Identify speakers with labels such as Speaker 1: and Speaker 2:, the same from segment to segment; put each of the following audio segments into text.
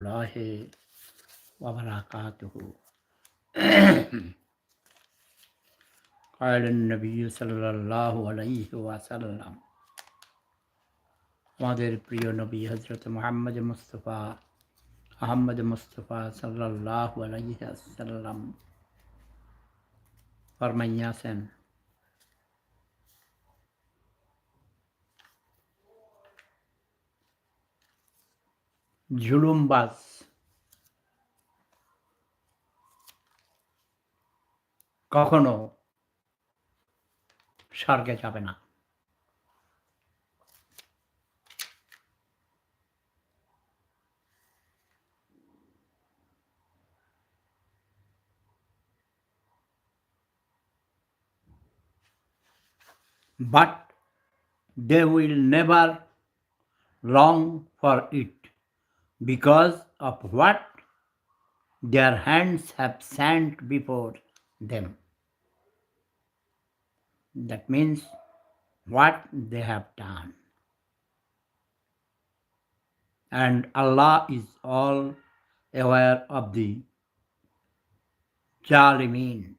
Speaker 1: الله وبركاته قال النبي صلى الله عليه وسلم আমাদের প্রিয় নবী হজরত মোহাম্মদ মুস্তফা আহমদ মুস্তফা সাল্লাহ আলাইসাল্লাম ফরমাইয়াছেন ঝুলুমবাজ কখনো স্বর্গে যাবে না। But they will never long for it because of what their hands have sent before them. That means what they have done. And Allah is all aware of the Jalimeen.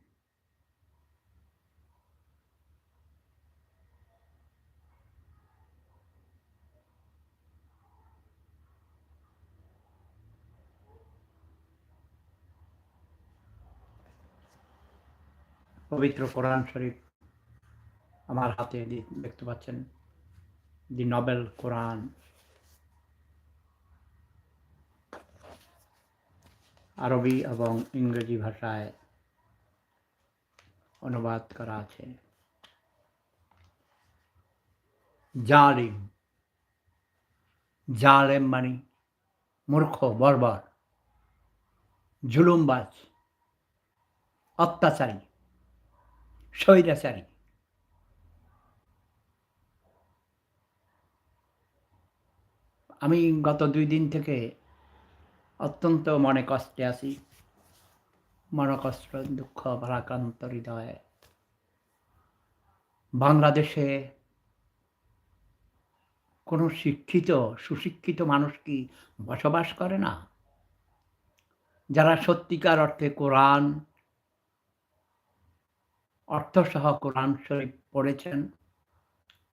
Speaker 1: পবিত্র কোরআন শরীফ আমার হাতে দেখতে পাচ্ছেন? The noble Quran. আরবি এবং ইংরেজি ভাষায় অনুবাদ করা আছে। জালিম, জালেম মানে মূর্খ, বর্বর, জুলুমবাজ, অত্যাচারী। স্বৈরাচারী আমি গত দুই দিন থেকে অত্যন্ত মনে কষ্টে আছি। মনকষ্ট দুঃখ, ভারাক্রান্ত হৃদয়। বাংলাদেশে কোনো শিক্ষিত, সুশিক্ষিত মানুষ কি বসবাস করে না? যারা সত্যিকার অর্থে কোরআন অর্থসহ কোরআন শরীফ পড়েছেন,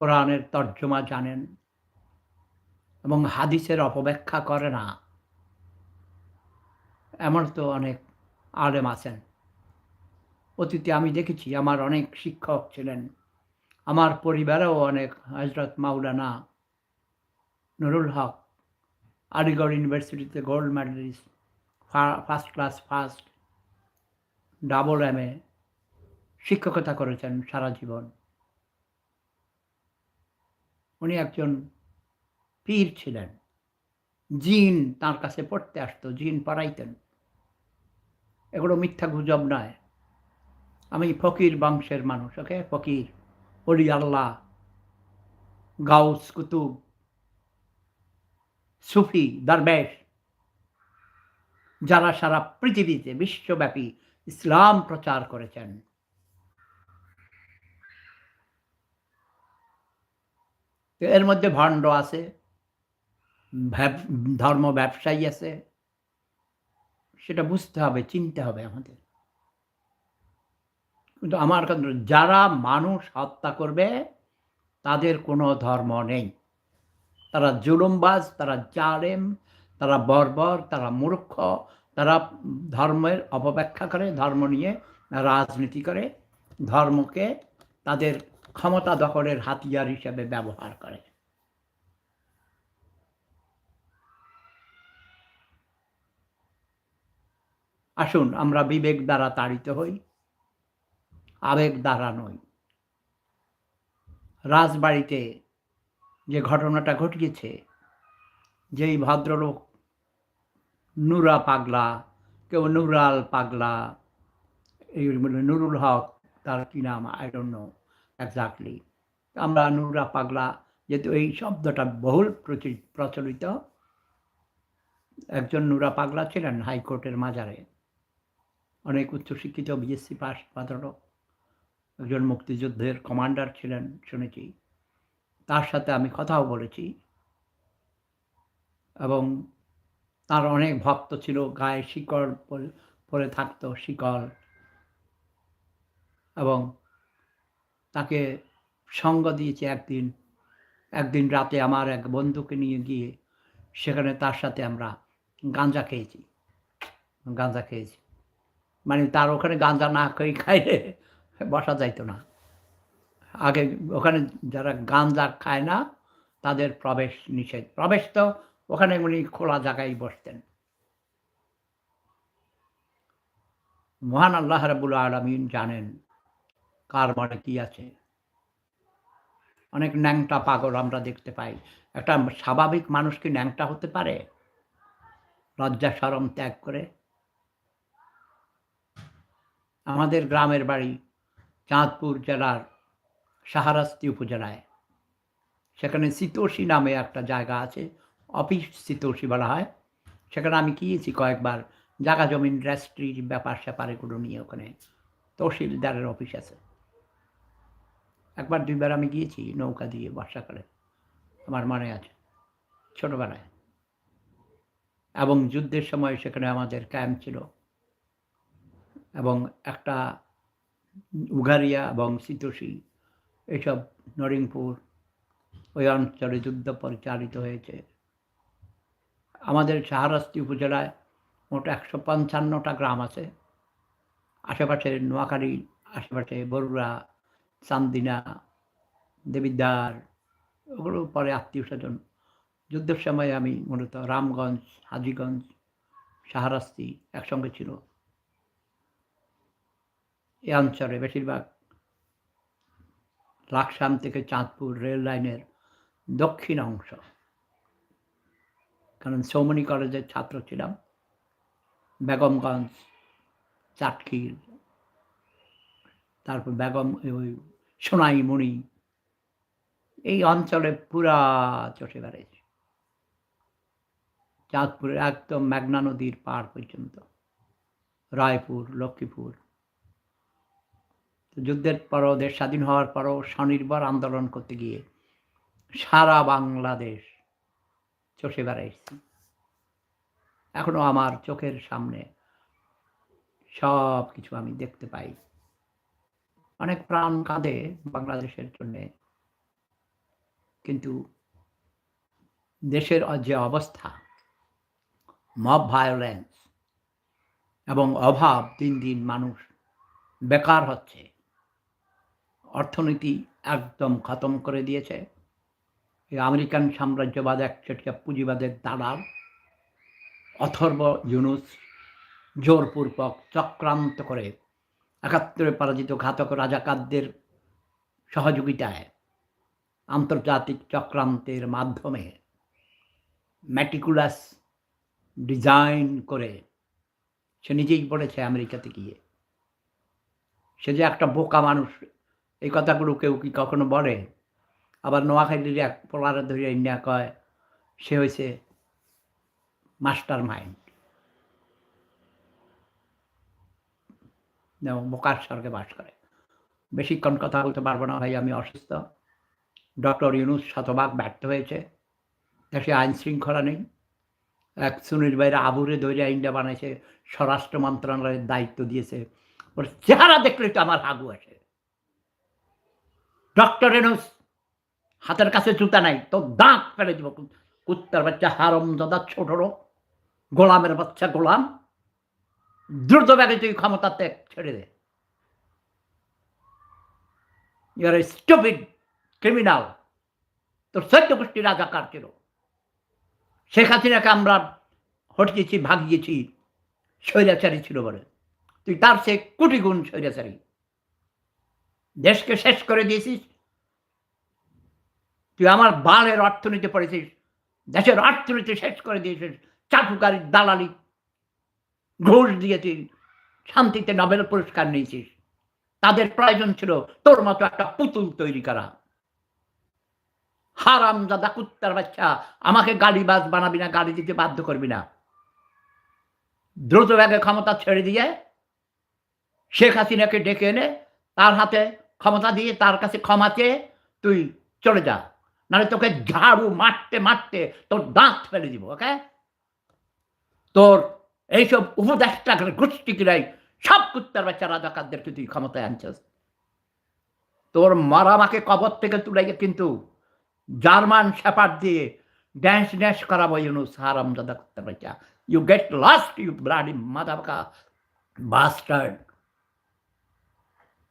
Speaker 1: কোরআনের তর্জমা জানেন এবং হাদিসের অপব্যাখ্যা করে না। এমন তো অনেক আলেম আছেন। অতীতে আমি দেখেছি, আমার অনেক শিক্ষক ছিলেন, আমার পরিবারেও অনেক হজরত মাওলানা নুরুল হক, আলিগড় ইউনিভার্সিটিতে gold medalist first class first double M A শিক্ষকতা করেছেন সারা জীবন। উনি একজন পীর ছিলেন। জিন তার কাছে পড়তে আসতো, জিন পড়াইতেন। এগুলো মিথ্যা গুজব নয়। আমি ফকির বংশের মানুষ, ওকে? ফকির অলি আল্লাহ, গাউস, কুতুব, সুফি, দরবেশ, যারা সারা পৃথিবীতে বিশ্বব্যাপী ইসলাম প্রচার করেছেন। এর মধ্যে ভণ্ড আছে ধর্ম ব্যবসায়ী আছে। সেটা বুঝতে হবে, চিনতে হবে আমাদের। কিন্তু আমার যারা মানুষ হত্যা করবে, তাদের কোনো ধর্ম নেই। তারা জুলুমবাজ, তারা জালেম, তারা বর্বর, তারা মূর্খ, তারা ধর্মের অপব্যাখ্যা করে, ধর্ম নিয়ে রাজনীতি করে, ধর্মকে তাদের ক্ষমতা দখলের হাতিয়ার হিসেবে ব্যবহার করে। আসুন, আমরা বিবেক দ্বারা তাড়িত হই, আবেগ দ্বারা নই। রাজবাড়িতে যে ঘটনাটা ঘটিয়েছে, যেই ভদ্রলোক নুরা পাগলা, কেউ নুরাল পাগলা, এই নুরুল হক, তার কি নাম? আই ডোন্ট নো এক্স্যাক্টলি আমরা নুরা পাগলা, যেহেতু এই শব্দটা বহুল প্রচলিত, একজন নুরা পাগলা ছিলেন হাইকোর্টের মাজারে। অনেক উচ্চশিক্ষিত বিএসসি পাস ভদ্রলোক, একজন মুক্তিযুদ্ধের কমান্ডার ছিলেন, শুনেছি। তার সাথে আমি কথাও বলেছি। এবং তার অনেক ভক্ত ছিল, গায়ে শিকড় পরে থাকতো শিকল এবং তাকে সঙ্গ দিয়েছে একদিন। একদিন রাতে আমার এক বন্ধুকে নিয়ে গিয়ে সেখানে তার সাথে আমরা গাঁজা খেয়েছি। গাঁজা খেয়েছি। মানে তার ওখানে গাঁজা না খেয়ে খাইলে বসা যাইতো না। আগে ওখানে যারা গাঁজা খায় না, তাদের প্রবেশ নিষেধ। প্রবেশ তো ওখানে উনি খোলা জায়গায় বসতেন। মহান আল্লাহ রাবুল আলমিন জানেন কার মনে কি আছে? অনেক ন্যাংটা পাগল আমরা দেখতে পাই। একটা স্বাভাবিক মানুষ কি ন্যাংটা হতে পারে? লজ্জা সরম ত্যাগ করে। আমাদের গ্রামের বাড়ি চাঁদপুর জেলার সাহারাস্তি উপজেলায়। সেখানে শীতোষী নামে একটা জায়গা আছে, অফিস শীতোষী বলা হয়। সেখানে আমি গিয়েছি কয়েকবার। জায়গা জমিন রেস্ট্রির ব্যাপার স্যাপার এগুলো নিয়ে ওখানে তহসিলদারের অফিস আছে। একবার দুইবার আমি গিয়েছি নৌকা দিয়ে বর্ষাকালে, আমার মনে আছে, ছোটোবেলায়। এবং যুদ্ধের সময় সেখানে আমাদের ক্যাম্প ছিল। এবং একটা উঘারিয়া এবং শীতোষী এইসব নরিংপুর ওই অঞ্চলে যুদ্ধ পরিচালিত হয়েছে। আমাদের সাহারাস্তি উপজেলায় মোট একশো পঞ্চান্নটা গ্রাম আছে। আশেপাশে নোয়াখালী, আশেপাশে বরুড়া চান্দিনা, দেবিদ্বার ওগুলো পরে আত্মীয় স্বজন। যুদ্ধের সময় আমি মূলত রামগঞ্জ, হাজিগঞ্জ সাহারাস্তি একসঙ্গে ছিল। এ অঞ্চলে বেশিরভাগ লাকসাম থেকে চাঁদপুর রেল লাইনের দক্ষিণ অংশ। কারণ সৌমনি কলেজের ছাত্র ছিলাম। বেগমগঞ্জ চাটখিল তারপর বেগম ওই সোনাইমণি এই অঞ্চলে পুরা চষে বেড়েছে চাঁদপুরের একদম মেঘনা নদীর পাড় পর্যন্ত। রায়পুর, লক্ষ্মীপুর। যুদ্ধের পরও, দেশ স্বাধীন হওয়ার পরও স্বনির্ভর আন্দোলন করতে গিয়ে সারা বাংলাদেশ চষে বেড়াইছি। এখনও আমার চোখের সামনে সব কিছু আমি দেখতে পাই। অনেক প্রাণ কাঁদে বাংলাদেশের জন্যে। কিন্তু দেশের যে অবস্থা মব ভায়োলেন্স এবং অভাব দিন দিন মানুষ বেকার হচ্ছে, অর্থনীতি একদম খতম করে দিয়েছে। এই আমেরিকান সাম্রাজ্যবাদ একচেটিয়া পুঁজিবাদের দালাল, অথর্ব ইউনুস জোরপূর্বক চক্রান্ত করে একাত্তরে পরাজিত ঘাতক রাজাকারদের সহযোগিতায় আন্তর্জাতিক চক্রান্তের মাধ্যমে ম্যাটিকুলাস ডিজাইন করে সে নিজেই বলেছে আমেরিকাতে গিয়ে। সে যে একটা বোকা মানুষ, এই কথাগুলো কেউ কি কখনো বলে? আবার নোয়াখালীর এক পোলারে ধরে ইন্ডিয়া কয়, সে হয়েছে মাস্টার মাইন্ড বোকার স্বর্গে বাস করে। বেশিক্ষণ কথা বলতে পারব না ভাই, আমি অসুস্থ। ডক্টর ইউনুস শতভাগ ব্যর্থ হয়েছে। দেশে আইন শৃঙ্খলা নেই। এক সুনীল ভাইরা আবুরে ধরে ইন্ডিয়া বানাইছে, স্বরাষ্ট্র মন্ত্রণালয়ের দায়িত্ব দিয়েছে। ওর চেহারা দেখলে তো আমার হাগু আসে। ডক্টর ইউনুস, হাতের কাছে জুতা নাই তো দাঁত ফেলে দিব। কুত্তার বাচ্চা হারম দাদা ছোট গোলামের বাচ্চা গোলাম। দ্রুত ব্যাগে তুই ক্ষমতা ত্যাগ ছেড়ে দে। ইউর স্টুপিড ক্রিমিনাল তোর সত্য গোষ্ঠী রাজাকার ছিল? শেখ হাসিনাকে আমরা হটিয়েছি, ভাগিয়েছি, স্বৈরাচারী ছিল বলে। তুই তার সে কোটি গুণ স্বৈরাচারী। দেশকে শেষ করে দিয়েছিস। তুই আমার বালের অর্থনীতি পড়েছিস। দেশের অর্থনীতি শেষ করে দিয়েছিস। চাটুকারি দালালি ঘুষ দিয়ে তুই শান্তিতে নোবেল পুরস্কার নিয়েছিস। তাদের প্রয়োজন ছিল তোর মতো একটা পুতুল তৈরি করা। হারাম দাদা কুত্তার বাচ্চা, আমাকে গাড়িবাজ বানাবি না, গাড়ি দিতে বাধ্য করবি না। দ্রুত ব্যাগে ক্ষমতা ছেড়ে দিয়ে শেখ হাসিনাকে ডেকে এনে তার হাতে ক্ষমতা দিয়ে তার কাছে ক্ষমা চেয়ে তুই চলে যা। নাহলে তোকে ঝাড়ু মারতে মারতে তোর দাঁত ফেলে দিব ওকে তোর এইসব উপদেষ্টা গোষ্ঠী কিরাই সব কুত্তার বাচ্চা রাজাকারদেরকে তুই ক্ষমতায় আনছিস তোর মারামাকে কবর থেকে তুলে কিন্তু জার্মান শেপার দিয়ে ড্যান্স ড্যান্স করাবো ইউনুস হারাম দাদা কুত্তার বাচ্চা you get lost you bloody motherfucker bastard